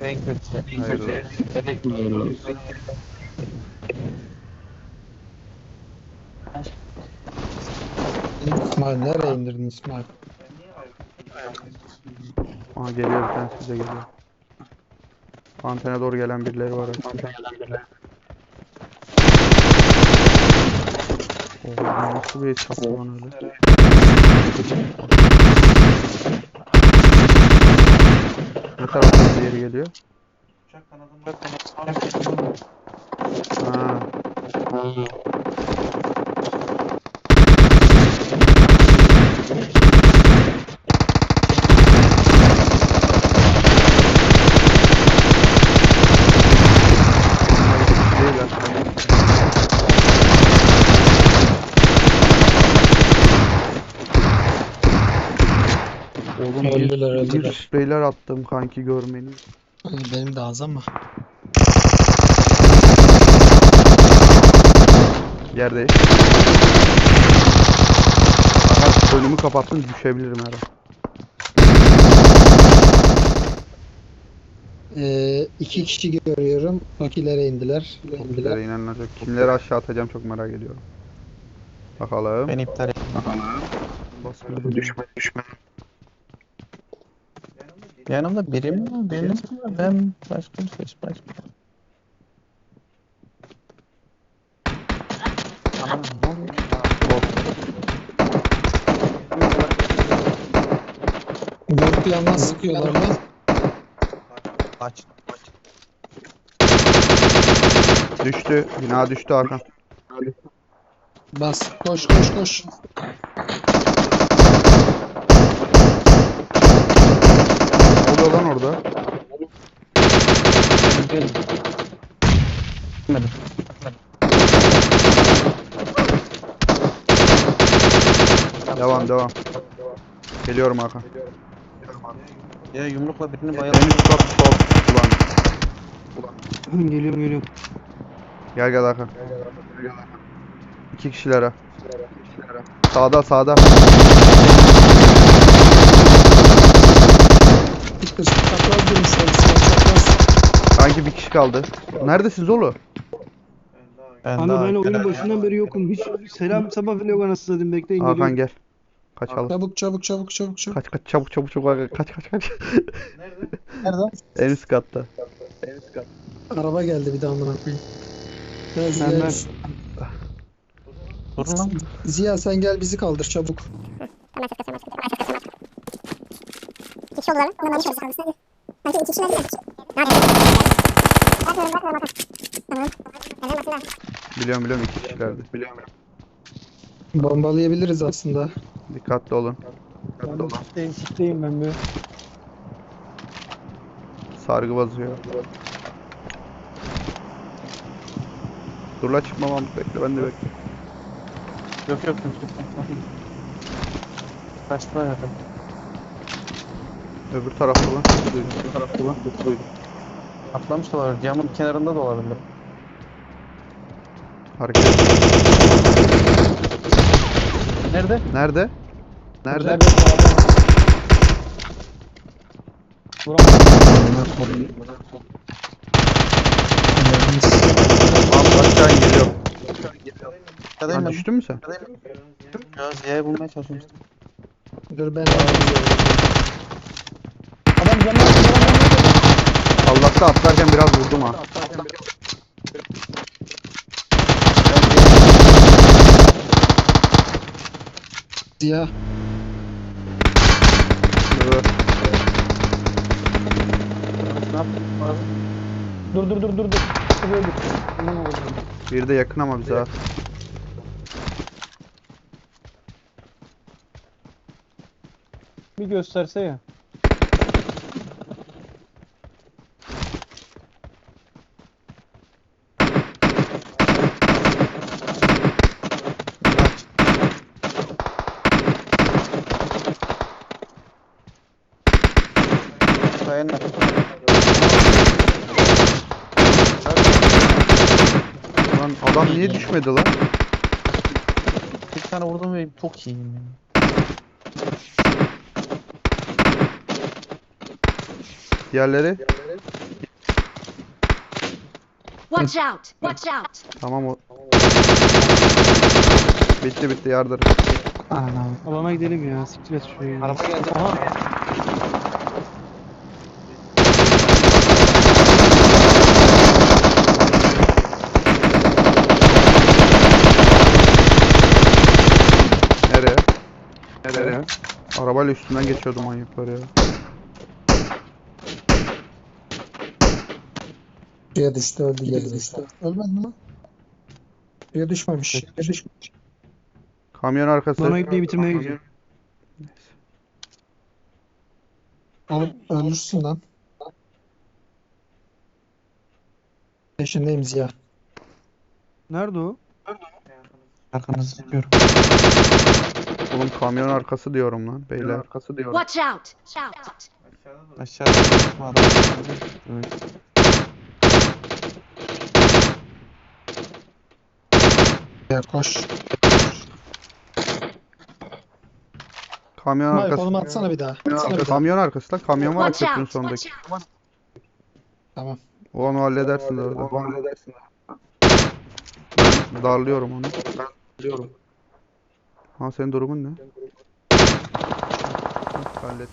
En kötü. Hayırlı olsun. İsmail nereye indirdin İsmail? Aha geliyor bir tane size geliyor. Antene doğru gelen birileri var. Oha nasıl bir headshot lan öyle. Taraftan diğeri geliyor? Ha. Değil aslında. Oğlum bir, Öldüler, bir öldüler. spreyler attım kanki görmeni. Benim de az ama. Yerdeyiz. Fakat önümü kapattın düşebilirim her an. Ee, iki kişi görüyorum. Tokilere indiler. Kimlere indiler. inanılacak. Kimleri aşağı atacağım çok merak ediyorum. Bakalım. Ben iptal ettim. Basmıyorum. Düşme düşme. Yanımda biri mi var? Biriniz mi var? Ben başka bir ses başka. Aman? Dört yandan sıkıyorlar lan. Aç. Düştü. Bina düştü Hakan. Bas. Koş koş koş. Ne oluyor lan orada? Devam devam. Geliyorum Hakan. Ya yumrukla birini En bayıldım. üst kat sol. Ulan. Geliyorum geliyorum. Gel gel Hakan. İki kişilere. Sağda sağda. Çapraz durmuşlar. İsmail çapraz. Sanki bir kişi kaldı. Neredesiniz oğlum? Ben Ana daha ben oyunun başından beri yokum. Hiç selam sabah bile yok anasını satayım. Bekleyin Hakan geliyorum. gel. Kaçalım. Çabuk çabuk çabuk çabuk çabuk. Kaç kaç çabuk çabuk çabuk Hakan. kaç kaç kaç. Nerede? en üst katta. Araba geldi bir daha amına koyayım. Ya Ben Ziya, ben. Dur lan. Ziya sen gel bizi kaldır çabuk. Kasıyorum, hemen ses kasıyorum. İki kişi oldular. Bundan iki kişi değil mi? Nerede? Bakıyorum, bakıyorum, bakıyorum. Tamam. Neden bakıyorlar? Biliyorum biliyorum iki kişilerdi. Biliyorum. Bombalayabiliriz aslında. Dikkatli olun. Ben sikteyim sikteyim ben bir. Sargı basıyor. Dur la çıkma Mahmut bekle ben de bekle. Yok yok yok. yok. Kaçtılar zaten. Öbür tarafta lan. Duydum. Öbür tarafta lan. Duydum. Atlamış da olabilir. Camın kenarında da olabilir. Hareket. et. Nerede? Nerede? Nerede? İn geliyorum. Kadayım Lan ben. düştün mü sen? Ya Z'ye bulmaya çalışıyorum. Dur ben Adam camdan Allah'ta atlarken biraz vurdum ha. Ziya. Dur. Dur dur dur dur. Şuraya dur. Aman Allah'ım. Bir de yakın ama bize ha. Bir gösterse ya. Kayanın Lan adam niye düşmedi lan? Bir tane vurdum ve çok iyiyim ya. Diğerleri? Watch out! Watch out! Tamam o. Bitti bitti yardır. Alana gidelim ya. Siktir et şurayı. Araba geldi. Aha. Nereye? Nereye? Arabayla üstünden geçiyordu manyaklar ya. Suya düştü öldü geri düştü. Ölmedi mi? Suya düşmemiş. Suya düşmemiş. Kamyon arkası. Alana gitmeyi bitirmeye gidiyor. Oğlum ölürsün lan. Peşindeyim Ziya. Nerede o? Arkanızı tutuyorum. Oğlum kamyon arkası diyorum lan. Beyler arkası diyorum. Watch out! Out! Aşağıda adam. Evet. Ya koş. Kamyon Mike arkası. oğlum atsana bir daha. Kamyon, Atsana bir daha. kamyon arkası lan. Kamyon var Watch köprünün out! out! Tamam. O onu halledersin orada. Ben darlıyorum onu. Ha senin durumun ne? Hallet.